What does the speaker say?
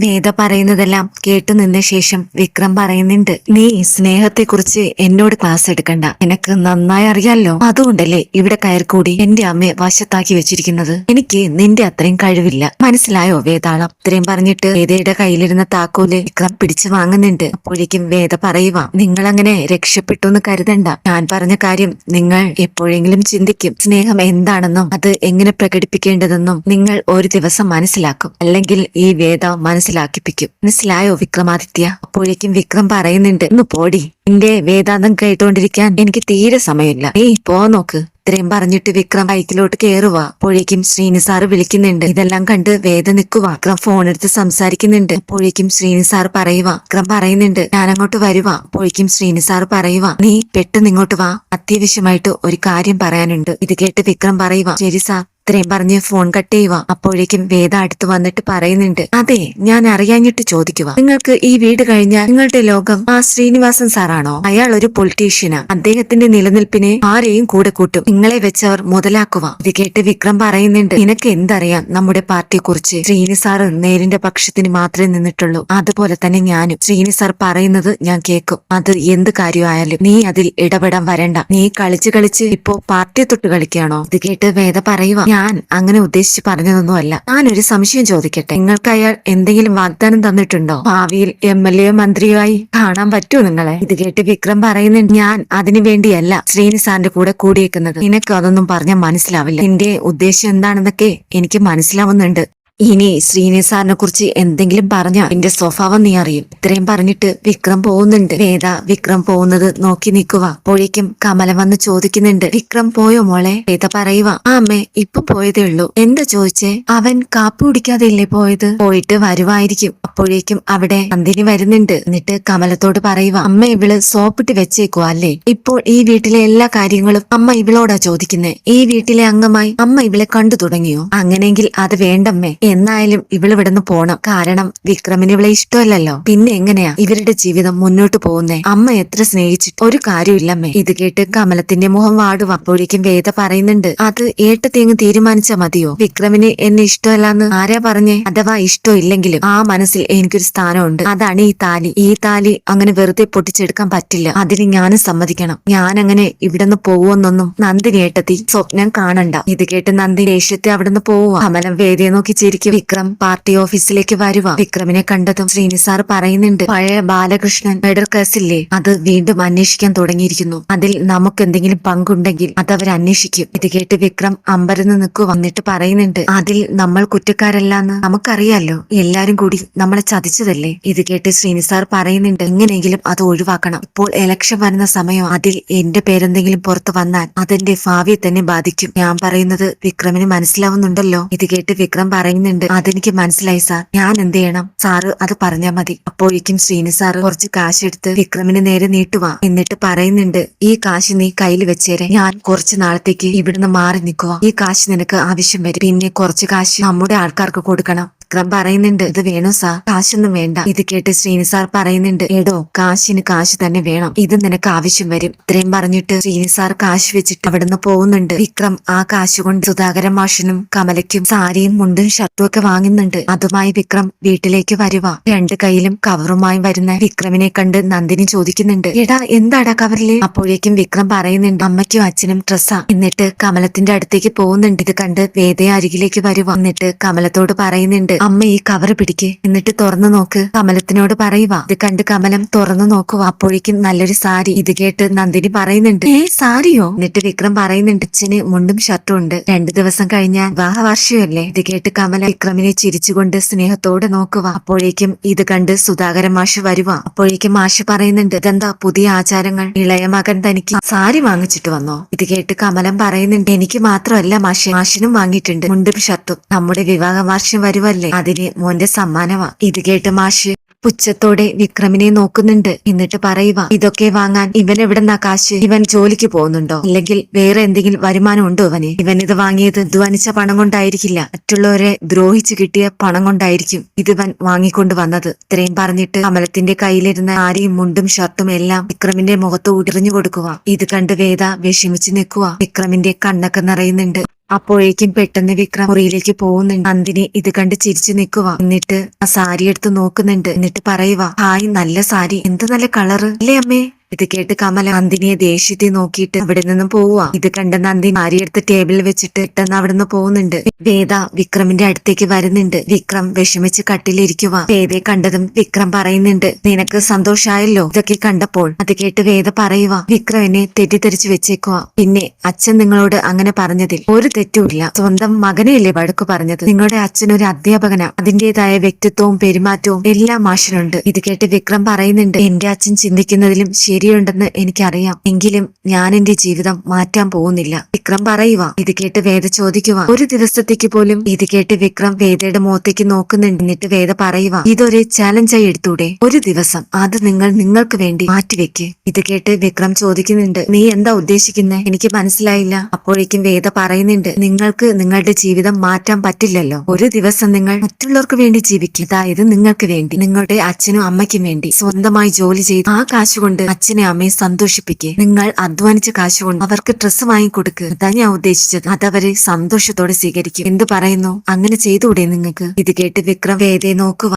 വേദ പറയുന്നതെല്ലാം കേട്ടു നിന്ന ശേഷം വിക്രം പറയുന്നുണ്ട് നീ സ്നേഹത്തെക്കുറിച്ച് എന്നോട് ക്ലാസ് എടുക്കണ്ട. എനക്ക് നന്നായി അറിയാലോ? അതുകൊണ്ടല്ലേ ഇവിടെ കയറിക്കൂടി എന്റെ അമ്മയെ വശത്താക്കി വെച്ചിരിക്കുന്നത്? എനിക്ക് നിന്റെ അത്രയും കഴിവില്ല. മനസ്സിലായോ വേതാളം? ഇത്രയും പറഞ്ഞിട്ട് വേദയുടെ കയ്യിലിരുന്ന താക്കോൽ വിക്രം പിടിച്ചു വാങ്ങുന്നുണ്ട്. അപ്പോഴേക്കും വേദ പറയുക നിങ്ങൾ അങ്ങനെ രക്ഷപ്പെട്ടു എന്ന് കരുതണ്ട. ഞാൻ പറഞ്ഞ കാര്യം നിങ്ങൾ എപ്പോഴെങ്കിലും ചിന്തിക്കും. സ്നേഹം എന്താണെന്നും അത് എങ്ങനെ പ്രകടിപ്പിക്കേണ്ടതെന്നും നിങ്ങൾ ഒരു ദിവസം മനസ്സിലാക്കും. അല്ലെങ്കിൽ ഈ വേദ മനസ്സിലാക്കിപ്പിക്കും. മനസ്സിലായോ വിക്രമാദിത്യ? അപ്പോഴേക്കും വിക്രം പറയുന്നുണ്ട് ഒന്ന് പോടി. എന്റെ വേദാന്തം കേട്ടോണ്ടിരിക്കാൻ എനിക്ക് തീരെ സമയമില്ല. ഏയ് പോ നോക്ക്. ഇത്രയും പറഞ്ഞിട്ട് വിക്രം ബൈക്കിലോട്ട് കേറുക അപ്പോഴേക്കും ശ്രീനിസാർ വിളിക്കുന്നുണ്ട് ഇതെല്ലാം കണ്ട് വേദ നിൽക്കുക വിക്രം ഫോൺ എടുത്ത് സംസാരിക്കുന്നുണ്ട്. അപ്പോഴേക്കും ശ്രീനിസാർ പറയുക വിക്രം പറയുന്നുണ്ട് ഞാൻ അങ്ങോട്ട് വരുക അപ്പോഴേക്കും ശ്രീനിസാർ പറയുക നീ പെട്ടെന്ന് ഇങ്ങോട്ട് വാ. അത്യാവശ്യമായിട്ട് ഒരു കാര്യം പറയാനുണ്ട്. ഇത് കേട്ട് വിക്രം പറയുക ശരി സാർ. ഇത്രയും പറഞ്ഞ് ഫോൺ കട്ട് ചെയ്യുക. അപ്പോഴേക്കും വേദ അടുത്ത് വന്നിട്ട് പറയുന്നുണ്ട് അതെ ഞാൻ അറിയാഞ്ഞിട്ട് ചോദിക്കുക. നിങ്ങൾക്ക് ഈ വീട് കഴിഞ്ഞാൽ നിങ്ങളുടെ ലോകം ആ ശ്രീനിവാസൻ സാറാണോ? അയാൾ ഒരു പൊളിറ്റീഷ്യനാ. അദ്ദേഹത്തിന്റെ നിലനിൽപ്പിനെ ആരെയും കൂടെ കൂട്ടും. നിങ്ങളെ വെച്ചവർ മുതലാക്കുക. ഇത് കേട്ട് വിക്രം പറയുന്നുണ്ട് നിനക്ക് എന്തറിയാം? നമ്മുടെ പാർട്ടിയെ കുറിച്ച് ശ്രീനി സാറ് നേരിന്റെ പക്ഷത്തിന് മാത്രമേ നിന്നിട്ടുള്ളൂ. അതുപോലെ തന്നെ ഞാനും. ശ്രീനി സാർ പറയുന്നത് ഞാൻ കേൾക്കും. അത് എന്ത് കാര്യമായാലും നീ അതിൽ ഇടപെടാൻ വരണ്ട. നീ കളിച്ച് കളിച്ച് ഇപ്പോ പാർട്ടിയെ തൊട്ട് കളിക്കുകയാണോ? ഇത് കേട്ട് വേദ പറയുക ഞാൻ അങ്ങനെ ഉദ്ദേശിച്ച് പറഞ്ഞതൊന്നുമല്ല. ഞാനൊരു സംശയം ചോദിക്കട്ടെ? നിങ്ങൾക്ക് അയാൾ എന്തെങ്കിലും വാഗ്ദാനം തന്നിട്ടുണ്ടോ? ഭാവിയിൽ എം എൽ എ മന്ത്രിയോ ആയി കാണാൻ പറ്റുമോ നിങ്ങളെ? ഇത് കേട്ട് വിക്രം പറയുന്നുണ്ട് ഞാൻ അതിനു വേണ്ടിയല്ല ശ്രീനി സാറിന്റെ കൂടെ കൂടിയേക്കുന്നത്. നിനക്ക് അതൊന്നും പറഞ്ഞാൽ മനസ്സിലാവില്ല. എന്റെ ഉദ്ദേശം എന്താണെന്നൊക്കെ എനിക്ക് മനസ്സിലാവുന്നുണ്ട്. ഇനി ശ്രീനിസാറിനെ കുറിച്ച് എന്തെങ്കിലും പറഞ്ഞ എന്റെ സ്വഭാവം നീ അറിയും. ഇത്രയും പറഞ്ഞിട്ട് വിക്രം പോകുന്നുണ്ട്. വേദ വിക്രം പോകുന്നത് നോക്കി നിൽക്കുക അപ്പോഴേക്കും കമല വന്ന് ചോദിക്കുന്നുണ്ട് വിക്രം പോയോ മോളെ? വേദ പറയുക ആ അമ്മേ ഇപ്പൊ പോയതേ ഉള്ളൂ. എന്താ ചോദിച്ചേ? അവൻ കാപ്പി കുടിക്കാതെയല്ലേ പോയത്? പോയിട്ട് വരുവായിരിക്കും. അപ്പോഴേക്കും അവിടെ നന്ദിനി വരുന്നുണ്ട്. എന്നിട്ട് കമലത്തോട് പറയുക അമ്മ ഇവൾ സോപ്പിട്ട് വെച്ചേക്കുക അല്ലേ? ഇപ്പോൾ ഈ വീട്ടിലെ എല്ലാ കാര്യങ്ങളും അമ്മ ഇവളോടാ ചോദിക്കുന്നേ. ഈ വീട്ടിലെ അംഗമായി അമ്മ ഇവളെ കണ്ടു തുടങ്ങിയോ? അങ്ങനെയെങ്കിൽ അത് വേണ്ടമ്മേ. എന്നായാലും ഇവൾ ഇവിടുന്ന് പോണം. കാരണം വിക്രമിന് ഇവളെ ഇഷ്ടമല്ലല്ലോ. പിന്നെ എങ്ങനെയാ? ഇവരുടെ ജീവിതം മുന്നോട്ട് പോകുന്നേ. അമ്മ എത്ര സ്നേഹിച്ചിട്ട് ഒരു കാര്യമില്ലമ്മേ ഇത് കേട്ട് കമലത്തിന്റെ മുഖം വാടും. അപ്പോഴേക്കും വേദ പറയുന്നുണ്ട് അത് ഏട്ടത്തേങ്ങ് തീരുമാനിച്ചാ മതിയോ? വിക്രമിന് എന്നെ ഇഷ്ടമല്ലാന്ന് ആരാ പറഞ്ഞേ? അഥവാ ഇഷ്ടമില്ലെങ്കിലും ആ മനസ്സിൽ എനിക്കൊരു സ്ഥാനമുണ്ട്. അതാണ് ഈ താലി. ഈ താലി അങ്ങനെ വെറുതെ പൊട്ടിച്ചെടുക്കാൻ പറ്റില്ല. അതിന് ഞാനും സമ്മതിക്കണം. ഞാൻ അങ്ങനെ ഇവിടുന്ന് പോവുമെന്നൊന്നും നന്ദിനി ഏട്ടത്തി സ്വപ്നം കാണണ്ട. ഇത് കേട്ട് നന്ദി ദേഷ്യത്തെ അവിടുന്ന് പോവുക കമലം വേദിയെ നോക്കി ചിരിക്കും വിക്രം പാർട്ടി ഓഫീസിലേക്ക് വരുക. വിക്രമിനെ കണ്ടതും ശ്രീനിസാർ പറയുന്നുണ്ട് പഴയ ബാലകൃഷ്ണൻ മെഡർ കേസില്ലേ അത് വീണ്ടും അന്വേഷിക്കാൻ തുടങ്ങിയിരിക്കുന്നു. അതിൽ നമുക്ക് എന്തെങ്കിലും പങ്കുണ്ടെങ്കിൽ അത് അവർ അന്വേഷിക്കും. ഇത് കേട്ട് വിക്രം അമ്പരന്ന് നിൽക്കു വന്നിട്ട് പറയുന്നുണ്ട് അതിൽ നമ്മൾ കുറ്റക്കാരല്ലാന്ന് നമുക്കറിയാലോ. എല്ലാരും കൂടി നമ്മളെ ചതിച്ചതല്ലേ? ഇത് കേട്ട് ശ്രീനിസാർ പറയുന്നുണ്ട് എങ്ങനെയെങ്കിലും അത് ഒഴിവാക്കണം. ഇപ്പോൾ എലക്ഷൻ വരുന്ന സമയം. അതിൽ എന്റെ പേരെന്തെങ്കിലും പുറത്തു വന്നാൽ അതെന്റെ ഭാവിയെ തന്നെ ബാധിക്കും. ഞാൻ പറയുന്നത് വിക്രമിന് മനസ്സിലാവുന്നുണ്ടല്ലോ. ഇത് കേട്ട് വിക്രം പറയുന്നുണ്ട്. അതെനിക്ക് മനസ്സിലായി സാർ. ഞാൻ എന്ത് ചെയ്യണം? സാറ് അത് പറഞ്ഞാൽ മതി. അപ്പോഴേക്കും ശ്രീനി സാറ് കുറച്ച് കാശ് എടുത്ത് വിക്രമിന് നേരെ നീട്ടുവാ എന്നിട്ട് പറയുന്നുണ്ട് ഈ കാശ് നീ കയ്യിൽ വെച്ചേരെ. ഞാൻ കുറച്ച് നാളത്തേക്ക് ഇവിടുന്ന് മാറി നിൽക്കുക ഈ കാശ് നിനക്ക് ആവശ്യം വരും. പിന്നെ കുറച്ച് കാശ് നമ്മുടെ ആൾക്കാർക്ക് കൊടുക്കണം. വിക്രം പറയുന്നുണ്ട്. ഇത് വേണോ സാർ കാശൊന്നും വേണ്ട. ഇത് കേട്ട് ശ്രീനി സാർ പറയുന്നുണ്ട്. എടോ കാശിന് കാശ് തന്നെ വേണം. ഇത് നിനക്ക് ആവശ്യം വരും. ഇത്രയും പറഞ്ഞിട്ട് ശ്രീനി സാർ കാശ് വെച്ചിട്ട് അവിടുന്ന് പോകുന്നുണ്ട്. വിക്രം ആ കാശ് കൊണ്ട് സുധാകരൻ മാഷിനും കമലയ്ക്കും സാരിയും മുണ്ടും ഷർട്ടും ഒക്കെ വാങ്ങുന്നുണ്ട്. അതുമായി വിക്രം വീട്ടിലേക്ക് വരുക രണ്ട് കയ്യിലും കവറുമായി വരുന്ന വിക്രമിനെ കണ്ട് നന്ദിനി ചോദിക്കുന്നുണ്ട്. എടാ എന്താടാ കവറിൽ? അപ്പോഴേക്കും വിക്രം പറയുന്നുണ്ട് അമ്മയ്ക്കും അച്ഛനും ഡ്രസ്സാ. എന്നിട്ട് കമലത്തിന്റെ അടുത്തേക്ക് പോകുന്നുണ്ട്. ഇത് കണ്ട് വേദയ അരികിലേക്ക് വരുക എന്നിട്ട് കമലത്തോട് പറയുന്നുണ്ട് അമ്മ ഈ കവർ പിടിക്ക്. എന്നിട്ട് തുറന്നു നോക്ക്. കമലത്തിനോട് പറയുക ഇത് കണ്ട് കമലം തുറന്നു നോക്കുക അപ്പോഴേക്കും നല്ലൊരു സാരി. ഇത് കേട്ട് നന്ദിനി പറയുന്നുണ്ട്. ഏ സാരിയോ? എന്നിട്ട് വിക്രം പറയുന്നുണ്ട്. അച്ഛന് മുണ്ടും ഷർട്ടും ഉണ്ട്. രണ്ടു ദിവസം കഴിഞ്ഞ വിവാഹ വാർഷികമല്ലേ ഇത് കേട്ട് കമല വിക്രമിനെ ചിരിച്ചുകൊണ്ട് സ്നേഹത്തോടെ നോക്കുക അപ്പോഴേക്കും ഇത് കണ്ട് സുധാകരൻ മാഷ് വരുക അപ്പോഴേക്കും മാഷ് പറയുന്നുണ്ട്. ഇതെന്താ പുതിയ ആചാരങ്ങൾ? ഇളയ മകൻ തനിക്ക് സാരി വാങ്ങിച്ചിട്ട് വന്നോ? ഇത് കേട്ട് കമലം പറയുന്നുണ്ട്. എനിക്ക് മാത്രമല്ല മാഷ്. മാഷിനും വാങ്ങിയിട്ടുണ്ട്. മുണ്ടും ഷർട്ടും. നമ്മുടെ വിവാഹ വാർഷികം വരുവല്ലേ? അതിന് മോന്റെ സമ്മാനമാ. ഇത് കേട്ട് മാഷ് പുച്ഛത്തോടെ വിക്രമിനെ നോക്കുന്നുണ്ട്. എന്നിട്ട് പറയുക ഇതൊക്കെ വാങ്ങാൻ ഇവൻ എവിടെന്നാ കാശ്? ഇവൻ ജോലിക്ക് പോകുന്നുണ്ടോ? അല്ലെങ്കിൽ വേറെ എന്തെങ്കിലും വരുമാനം ഉണ്ടോ അവന്? ഇവൻ ഇത് വാങ്ങിയത് ധ്വനിച്ച പണം കൊണ്ടായിരിക്കില്ല. മറ്റുള്ളവരെ ദ്രോഹിച്ചു കിട്ടിയ പണം കൊണ്ടായിരിക്കും ഇത് ഇവൻ വാങ്ങിക്കൊണ്ട് വന്നത്. ഇത്രയും പറഞ്ഞിട്ട് കമലത്തിന്റെ കയ്യിലിരുന്ന ആരെയും മുണ്ടും ഷർട്ടും എല്ലാം വിക്രമിന്റെ മുഖത്ത് ഉടിറിഞ്ഞു കൊടുക്കുക ഇത് കണ്ട് വേദ വിഷമിച്ചു നിൽക്കുക വിക്രമിന്റെ കണ്ണൊക്കെ നിറയുന്നുണ്ട്. അപ്പോഴേക്കും പെട്ടെന്ന് വിക്രം മുറിയിലേക്ക് പോകുന്നുണ്ട്. നന്ദിനി ഇത് കണ്ട് ചിരിച്ചു നിൽക്കുക എന്നിട്ട് ആ സാരി എടുത്ത് നോക്കുന്നുണ്ട്. എന്നിട്ട് പറയുക ഹായ് നല്ല സാരി. എന്ത് നല്ല കളറ്? അല്ലേ അമ്മേ? ഇത് കേട്ട് കമല നന്ദിനിയെ ദേഷ്യത്തെ നോക്കിയിട്ട് അവിടെ നിന്നും പോവുക ഇത് കണ്ട നന്ദി മാരിയെടുത്ത് ടേബിളിൽ വെച്ചിട്ട് പെട്ടെന്ന് അവിടെ നിന്ന് പോകുന്നുണ്ട്. വേദ വിക്രമിന്റെ അടുത്തേക്ക് വരുന്നുണ്ട്. വിക്രം വിഷമിച്ച് കട്ടിലിരിക്കുക വേദയെ കണ്ടതും വിക്രം പറയുന്നുണ്ട് നിനക്ക് സന്തോഷായല്ലോ? ഇതൊക്കെ കണ്ടപ്പോൾ അത് കേട്ട് വേദ പറയുക വിക്രമിനെ തെറ്റിദ്ധരിച്ചു വെച്ചേക്കുക പിന്നെ അച്ഛൻ നിങ്ങളോട് അങ്ങനെ പറഞ്ഞതിൽ ഒരു തെറ്റുമില്ല. സ്വന്തം മകനെയല്ലേ വഴക്ക് പറഞ്ഞത്? നിങ്ങളുടെ അച്ഛൻ ഒരു അധ്യാപകനാ. അതിന്റേതായ വ്യക്തിത്വവും പെരുമാറ്റവും എല്ലാം മാഷിനുണ്ട്. ഇത് കേട്ട് വിക്രം പറയുന്നുണ്ട് എന്റെ അച്ഛൻ ചിന്തിക്കുന്നതിലും ശരിയുണ്ടെന്ന് എനിക്കറിയാം. എങ്കിലും ഞാൻ എന്റെ ജീവിതം മാറ്റാൻ പോകുന്നില്ല. വിക്രം പറയുക ഇത് കേട്ട് വേദ ചോദിക്കുക ഒരു ദിവസത്തേക്ക് പോലും ഇത് കേട്ട് വിക്രം വേദയുടെ മുഖത്തേക്ക് നോക്കുന്നുണ്ട്. എന്നിട്ട് വേദ പറയുക ഇതൊരു ചാലഞ്ചായി എടുത്തൂടെ. ഒരു ദിവസം അത് നിങ്ങൾ നിങ്ങൾക്ക് വേണ്ടി മാറ്റിവെക്ക്. ഇത് കേട്ട് വിക്രം ചോദിക്കുന്നുണ്ട് നീ എന്താ ഉദ്ദേശിക്കുന്നത് എനിക്ക് മനസ്സിലായില്ല. അപ്പോഴേക്കും വേദ പറയുന്നുണ്ട് നിങ്ങൾക്ക് നിങ്ങളുടെ ജീവിതം മാറ്റാൻ പറ്റില്ലല്ലോ. ഒരു ദിവസം നിങ്ങൾ മറ്റുള്ളവർക്ക് വേണ്ടി ജീവിക്കും. അതായത് നിങ്ങൾക്ക് വേണ്ടി നിങ്ങളുടെ അച്ഛനും അമ്മയ്ക്കും വേണ്ടി സ്വന്തമായി ജോലി ചെയ്ത് ആ കാശ് കൊണ്ട് അച്ഛനെ അമ്മയെ സന്തോഷിപ്പിക്കുക നിങ്ങൾ അധ്വാനിച്ച കാശ് കൊണ്ട് അവർക്ക് ഡ്രസ്സ് വാങ്ങിക്കൊടുക്കുക അതാ ഞാൻ ഉദ്ദേശിച്ചത്. അതവരെ സന്തോഷത്തോടെ സ്വീകരിക്കും. എന്ത് പറയുന്നു? അങ്ങനെ ചെയ്തുകൂടെ നിങ്ങൾക്ക്? ഇത് കേട്ട് വിക്രം വേദയെ നോക്കുക